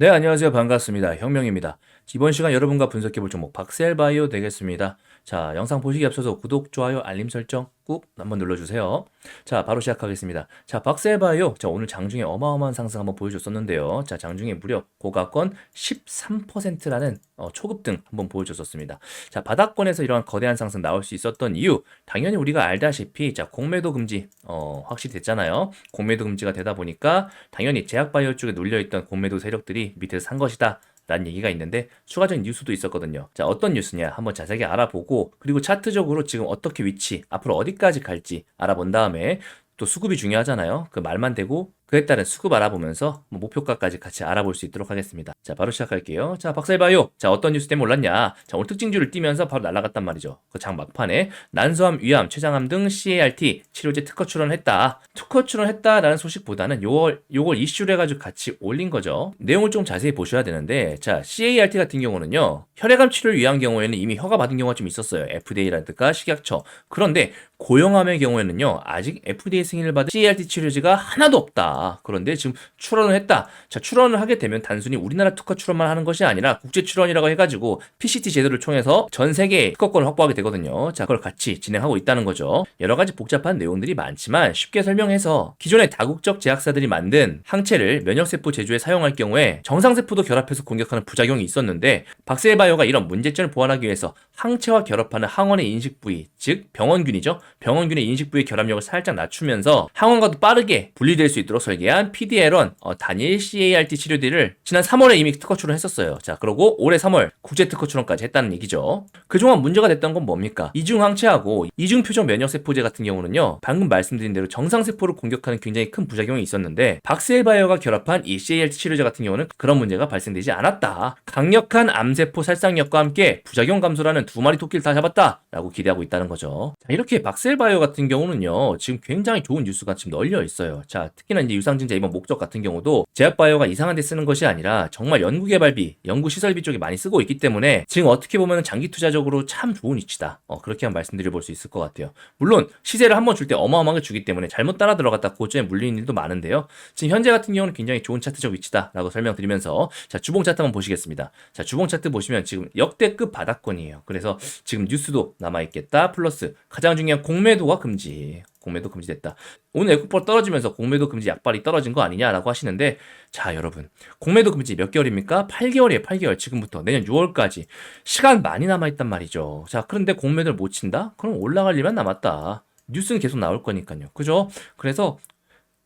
네, 안녕하세요. 반갑습니다. 혁명입니다. 이번 시간 여러분과 분석해볼 종목 박셀바이오 되겠습니다. 자, 영상 보시기 앞서서 구독, 좋아요, 알림 설정 꾹 한번 눌러주세요. 자, 바로 시작하겠습니다. 자, 박셀바이오. 자, 오늘 장중에 어마어마한 상승 한번 보여줬었는데요. 자, 장중에 무려 고가권 13%라는 어, 초급등 한번 보여줬었습니다. 자, 바닥권에서 이러한 거대한 상승 나올 수 있었던 이유. 당연히 우리가 알다시피, 자, 공매도 금지, 어, 확실히 됐잖아요. 공매도 금지가 되다 보니까 당연히 제약바이오 쪽에 눌려있던 공매도 세력들이 밑에서 산 것이다. 라는 얘기가 있는데 추가적인 뉴스도 있었거든요. 자, 어떤 뉴스냐 한번 자세하게 알아보고 그리고 차트적으로 지금 어떻게 위치, 앞으로 어디까지 갈지 알아본 다음에 또 수급이 중요하잖아요. 그 말만 되고 그에 따른 수급 알아보면서 뭐 목표가까지 같이 알아볼 수 있도록 하겠습니다. 자, 바로 시작할게요. 자, 박살바이오. 자, 어떤 뉴스 때문에 올랐냐? 자, 오늘 특징주를 띄면서 바로 날아갔단 말이죠. 그 장 막판에 난소암, 위암, 췌장암 등 CART 치료제 특허 출원했다. 특허 출원했다라는 소식보다는 요걸 요걸 이슈를 해가지고 같이 올린 거죠. 내용을 좀 자세히 보셔야 되는데, 자, CART 같은 경우는요, 혈액암 치료를 위한 경우에는 이미 허가 받은 경우가 좀 있었어요. FDA라든가 식약처. 그런데 고형암의 경우에는요, 아직 FDA 승인을 받은 CART 치료제가 하나도 없다. 그런데 지금 출원을 했다. 자, 출원을 하게 되면 단순히 우리나라 특허 출원만 하는 것이 아니라 국제 출원이라고 해가지고 PCT 제도를 통해서 전 세계 특허권을 확보하게 되거든요. 자, 그걸 같이 진행하고 있다는 거죠. 여러 가지 복잡한 내용들이 많지만 쉽게 설명해서 기존의 다국적 제약사들이 만든 항체를 면역세포 제조에 사용할 경우에 정상세포도 결합해서 공격하는 부작용이 있었는데 박세바이오가 이런 문제점을 보완하기 위해서 항체와 결합하는 항원의 인식 부위, 즉 병원균이죠. 병원균의 인식 부위 결합력을 살짝 낮추면서 항원과도 빠르게 분리될 수 있도록 설계한 PDL1 어, 단일 CART 치료제를 지난 3월에 이미 특허 출원했었어요. 자, 그리고 올해 3월 국제 특허 출원까지 했다는 얘기죠. 그동안 문제가 됐던 건 뭡니까? 이중 항체하고 이중 표적 면역 세포제 같은 경우는요. 방금 말씀드린 대로 정상 세포를 공격하는 굉장히 큰 부작용이 있었는데 박셀바이오가 결합한 이 CART 치료제 같은 경우는 그런 문제가 발생되지 않았다. 강력한 암세포 살상력과 함께 부작용 감소라는 두 마리 토끼를 다 잡았다라고 기대하고 있다는 거죠. 자, 이렇게 박셀바이오 같은 경우는요. 지금 굉장히 좋은 뉴스가 지금 널려 있어요. 자, 특히나 이제 유상증자 이번 목적 같은 경우도 제약바이오가 이상한 데 쓰는 것이 아니라 정말 연구개발비, 연구시설비 쪽에 많이 쓰고 있기 때문에 지금 어떻게 보면 장기 투자적으로 참 좋은 위치다. 어, 그렇게 한 말씀드려 볼 수 있을 것 같아요. 물론 시세를 한번 줄 때 어마어마하게 주기 때문에 잘못 따라 들어갔다 고점에 물리는 일도 많은데요. 지금 현재 같은 경우는 굉장히 좋은 차트적 위치다라고 설명드리면서 자 주봉 차트 한번 보시겠습니다. 자 주봉 차트 보시면 지금 역대급 바닥권이에요. 그래서 지금 뉴스도 남아 있겠다. 플러스 가장 중요한 공매도가 금지. 공매도 금지됐다. 오늘 에코퍼 떨어지면서 공매도 금지 약발이 떨어진 거 아니냐라고 하시는데 자 여러분 공매도 금지 몇 개월입니까? 8개월이에요 8개월 지금부터 내년 6월까지 시간 많이 남아있단 말이죠 자 그런데 공매도를 못 친다? 그럼 올라갈 일만 남았다 뉴스는 계속 나올 거니까요 그죠? 그래서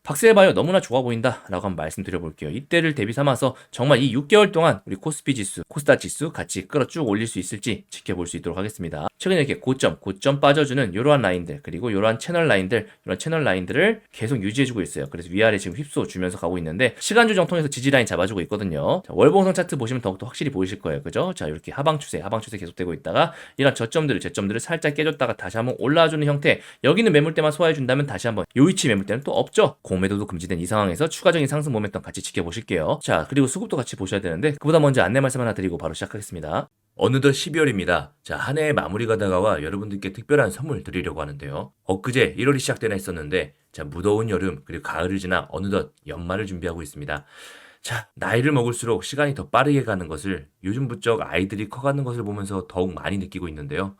박스해봐요. 너무나 좋아 보인다 라고 한번 말씀드려 볼게요. 이때를 대비 삼아서 정말 이 6개월 동안 우리 코스피 지수 코스닥 지수 같이 끌어 쭉 올릴 수 있을지 지켜볼 수 있도록 하겠습니다. 최근에 이렇게 고점 고점 빠져주는 이러한 라인들 그리고 이러한 채널 라인들 이런 채널 라인들을 계속 유지해주고 있어요. 그래서 위아래 지금 휩소 주면서 가고 있는데 시간 조정 통해서 지지 라인 잡아주고 있거든요. 자, 월봉상 차트 보시면 더욱더 확실히 보이실 거예요. 그죠? 자 이렇게 하방 추세 하방 추세 계속되고 있다가 이런 저점들을 저점들을 살짝 깨줬다가 다시 한번 올라와주는 형태 여기는 매물대만 소화해 준다면 다시 한번 요 위치 매물대는 또 없죠 공매도도 금지된 이 상황에서 추가적인 상승 모멘텀 같이 지켜보실게요. 자, 그리고 수급도 같이 보셔야 되는데 그보다 먼저 안내 말씀 하나 드리고 바로 시작하겠습니다. 어느덧 12월입니다. 자, 한 해의 마무리가 다가와 여러분들께 특별한 선물 드리려고 하는데요. 엊그제 1월이 시작되나 했었는데 자, 무더운 여름 그리고 가을을 지나 어느덧 연말을 준비하고 있습니다. 자, 나이를 먹을수록 시간이 더 빠르게 가는 것을 요즘 부쩍 아이들이 커가는 것을 보면서 더욱 많이 느끼고 있는데요.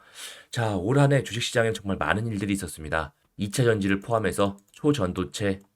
자, 올 한 해 주식시장엔 정말 많은 일들이 있었습니다. 2차 전지를 포함해서 초전도체,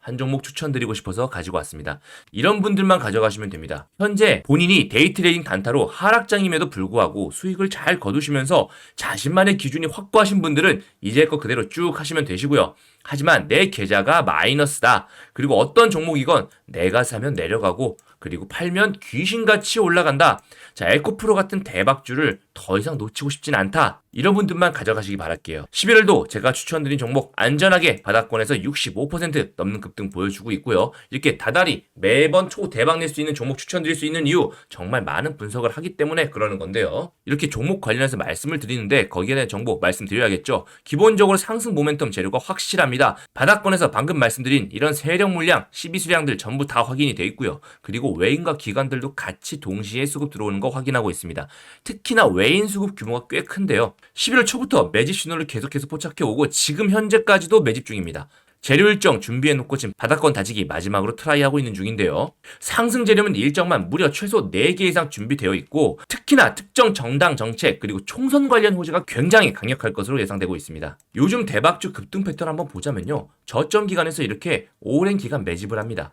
한 종목 추천드리고 싶어서 가지고 왔습니다. 이런 분들만 가져가시면 됩니다. 현재 본인이 데이트레이딩 단타로 하락장임에도 불구하고 수익을 잘 거두시면서 자신만의 기준이 확고하신 분들은 이제 거 그대로 쭉 하시면 되시고요. 하지만 내 계좌가 마이너스다. 그리고 어떤 종목이건 내가 사면 내려가고 그리고 팔면 귀신같이 올라간다. 자, 에코프로 같은 대박주를 더 이상 놓치고 싶진 않다. 이런 분들만 가져가시기 바랄게요. 11월도 제가 추천드린 종목 안전하게 바닥권에서 65% 넘는 급등 보여주고 있고요. 이렇게 다달이 매번 초 대박 낼 수 있는 종목 추천드릴 수 있는 이유 정말 많은 분석을 하기 때문에 그러는 건데요. 이렇게 종목 관련해서 말씀을 드리는데 거기에 대한 정보 말씀드려야겠죠. 기본적으로 상승 모멘텀 재료가 확실합 니다. 바닥권에서 방금 말씀드린 이런 세력 물량, 12수량들 전부 다 확인이 돼 있고요. 그리고 외인과 기관들도 같이 동시에 수급 들어오는 거 확인하고 있습니다. 특히나 외인 수급 규모가 꽤 큰데요. 11월 초부터 매집 신호를 계속해서 포착해 오고 지금 현재까지도 매집 중입니다. 재료 일정 준비해 놓고 지금 바닥권 다지기 마지막으로 트라이하고 있는 중인데요. 상승 재료는 일정만 무려 최소 4개 이상 준비되어 있고 특히나 특정 정당 정책 그리고 총선 관련 호재가 굉장히 강력할 것으로 예상되고 있습니다. 요즘 대박주 급등 패턴 한번 보자면요. 저점 기간에서 이렇게 오랜 기간 매집을 합니다.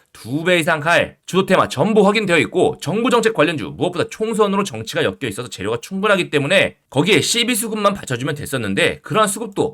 두 배 이상 갈 주도 테마 전부 확인되어 있고 정부 정책 관련주 무엇보다 총선으로 정치가 엮여 있어서 재료가 충분하기 때문에 거기에 CB 수급만 받쳐주면 됐었는데 그러한 수급도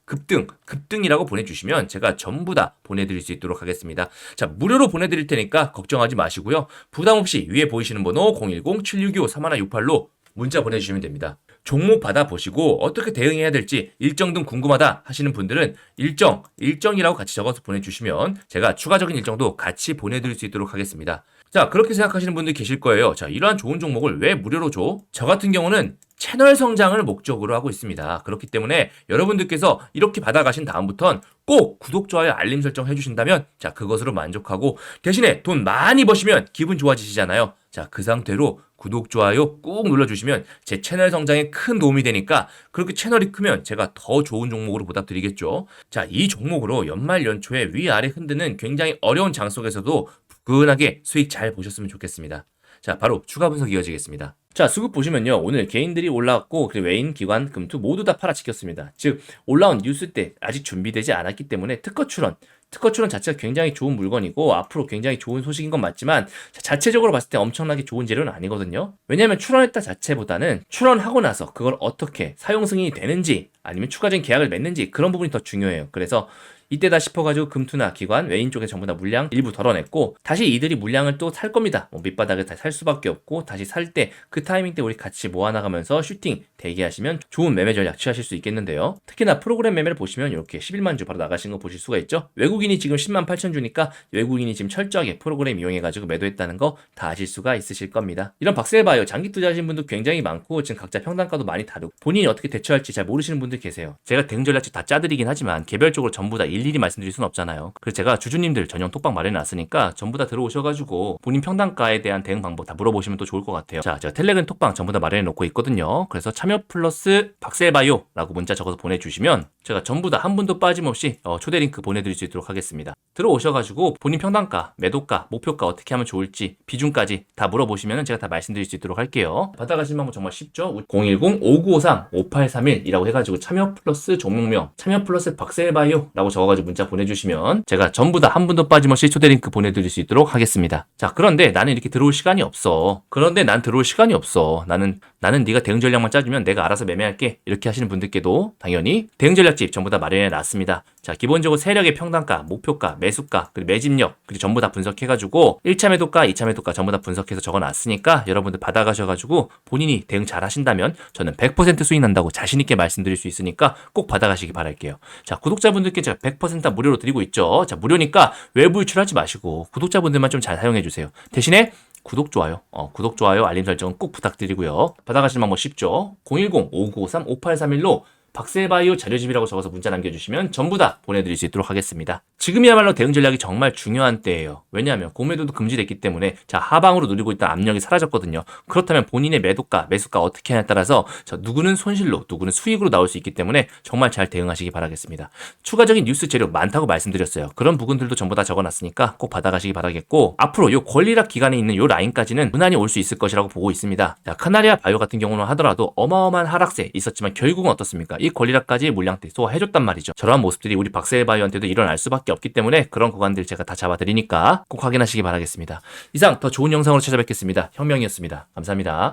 급등, 급등이라고 보내주시면 제가 전부 다 보내드릴 수 있도록 하겠습니다. 자, 무료로 보내드릴 테니까 걱정하지 마시고요. 부담 없이 위에 보이시는 번호 010-7625-3168로 문자 보내주시면 됩니다. 종목 받아보시고 어떻게 대응해야 될지 일정 등 궁금하다 하시는 분들은 일정, 일정이라고 같이 적어서 보내주시면 제가 추가적인 일정도 같이 보내드릴 수 있도록 하겠습니다. 자, 그렇게 생각하시는 분들 계실 거예요. 자, 이러한 좋은 종목을 왜 무료로 줘? 저 같은 경우는 채널 성장을 목적으로 하고 있습니다. 그렇기 때문에 여러분들께서 이렇게 받아가신 다음부턴 꼭 구독, 좋아요, 알림 설정 해주신다면 자, 그것으로 만족하고 대신에 돈 많이 버시면 기분 좋아지시잖아요. 자, 그 상태로 구독, 좋아요 꾹 눌러주시면 제 채널 성장에 큰 도움이 되니까 그렇게 채널이 크면 제가 더 좋은 종목으로 보답드리겠죠. 자, 이 종목으로 연말 연초에 위아래 흔드는 굉장히 어려운 장 속에서도 부근하게 수익 잘 보셨으면 좋겠습니다. 자, 바로 추가 분석 이어지겠습니다. 자, 수급 보시면요. 오늘 개인들이 올라왔고, 그리고 외인, 기관, 금투 모두 다 팔아치켰습니다. 즉, 올라온 뉴스 때 아직 준비되지 않았기 때문에 특허 출원, 특허 출원 자체가 굉장히 좋은 물건이고, 앞으로 굉장히 좋은 소식인 건 맞지만, 자체적으로 봤을 때 엄청나게 좋은 재료는 아니거든요. 왜냐하면 출원했다 자체보다는 출원하고 나서 그걸 어떻게 사용 승인이 되는지, 아니면 추가적인 계약을 맺는지 그런 부분이 더 중요해요. 그래서 이때다 싶어가지고 금투나 기관, 외인 쪽에 전부 다 물량 일부 덜어냈고 다시 이들이 물량을 또 살 겁니다. 뭐 밑바닥에 다 살 수밖에 없고 다시 살 때 그 타이밍 때 우리 같이 모아나가면서 슈팅 대기하시면 좋은 매매 전략 취하실 수 있겠는데요. 특히나 프로그램 매매를 보시면 이렇게 11만 주 바로 나가신 거 보실 수가 있죠. 외국인이 지금 10만 8천 주니까 외국인이 지금 철저하게 프로그램 이용해가지고 매도했다는 거 다 아실 수가 있으실 겁니다. 이런 박셀바이오 장기 투자하신 분도 굉장히 많고 지금 각자 평단가도 많이 다르고 본인이 어떻게 대처할지 잘 모르시는 분들 계세요. 제가 대응 전략집 다 짜드리긴 하지만 개별적으로 전부 다 일 일이 말씀드릴 수는 없잖아요. 그래서 제가 주주님들 전용 톡방 마련해놨으니까 전부 다 들어오셔가지고 본인 평단가에 대한 대응 방법 다 물어보시면 또 좋을 것 같아요. 자, 제가 텔레그램 톡방 전부 다 마련해놓고 있거든요. 그래서 참여 플러스 박셀바이오라고 문자 적어서 보내주시면 제가 전부 다 한 분도 빠짐없이 어, 초대 링크 보내드릴 수 있도록 하겠습니다. 들어오셔가지고 본인 평단가, 매도가, 목표가 어떻게 하면 좋을지 비중까지 다 물어보시면 제가 다 말씀드릴 수 있도록 할게요. 받아가신 방법 정말 쉽죠? 010-5953-5831이라고 해가지고 참여 플러스 종목명, 참여 플러스 박셀바이오라고 적어 가지고 문자 보내주시면 제가 전부 다 한 분도 빠짐없이 초대 링크 보내드릴 수 있도록 하겠습니다. 자, 그런데 나는 이렇게 들어올 시간이 없어. 그런데 난 들어올 시간이 없어. 나는 나는 네가 대응 전략만 짜주면 내가 알아서 매매할게. 이렇게 하시는 분들께도 당연히 대응 전략집 전부 다 마련해 놨습니다. 자, 기본적으로 세력의 평단가, 목표가, 매수가, 그리고 매집력, 그리고 전부 다 분석해가지고 1차 매도가, 2차 매도가 전부 다 분석해서 적어놨으니까 여러분들 받아가셔가지고 본인이 대응 잘 하신다면 저는 100% 수익 난다고 자신있게 말씀드릴 수 있으니까 꼭 받아가시기 바랄게요. 자, 구독자분들께 제가 100%다 무료로 드리고 있죠. 자, 무료니까 외부 유출하지 마시고 구독자분들만 좀 잘 사용해 주세요. 대신에 구독, 좋아요, 어, 구독, 좋아요, 알림 설정은 꼭 부탁드리고요. 받아가시는 방법 쉽죠? 010-5953-5831로 박셀바이오 자료집이라고 적어서 문자 남겨주시면 전부 다 보내드릴 수 있도록 하겠습니다. 지금이야말로 대응 전략이 정말 중요한 때예요. 왜냐하면 공매도도 금지됐기 때문에 자 하방으로 누리고 있던 압력이 사라졌거든요. 그렇다면 본인의 매도가, 매수가 어떻게 하냐에 따라서 자, 누구는 손실로, 누구는 수익으로 나올 수 있기 때문에 정말 잘 대응하시기 바라겠습니다. 추가적인 뉴스 재료 많다고 말씀드렸어요. 그런 부분들도 전부 다 적어놨으니까 꼭 받아가시기 바라겠고 앞으로 요 권리락 기간에 있는 요 라인까지는 무난히 올 수 있을 것이라고 보고 있습니다. 자, 카나리아 바이오 같은 경우는 하더라도 어마어마한 하락세 있었지만 결국은 어떻습니까? 이 권리락까지 물량대 소화해줬단 말이죠. 저러한 모습들이 우리 박세일 바이오한테도 일어날 수밖에 없기 때문에 그런 구간들 제가 다 잡아드리니까 꼭 확인하시기 바라겠습니다. 이상 더 좋은 영상으로 찾아뵙겠습니다. 혁명이었습니다. 감사합니다.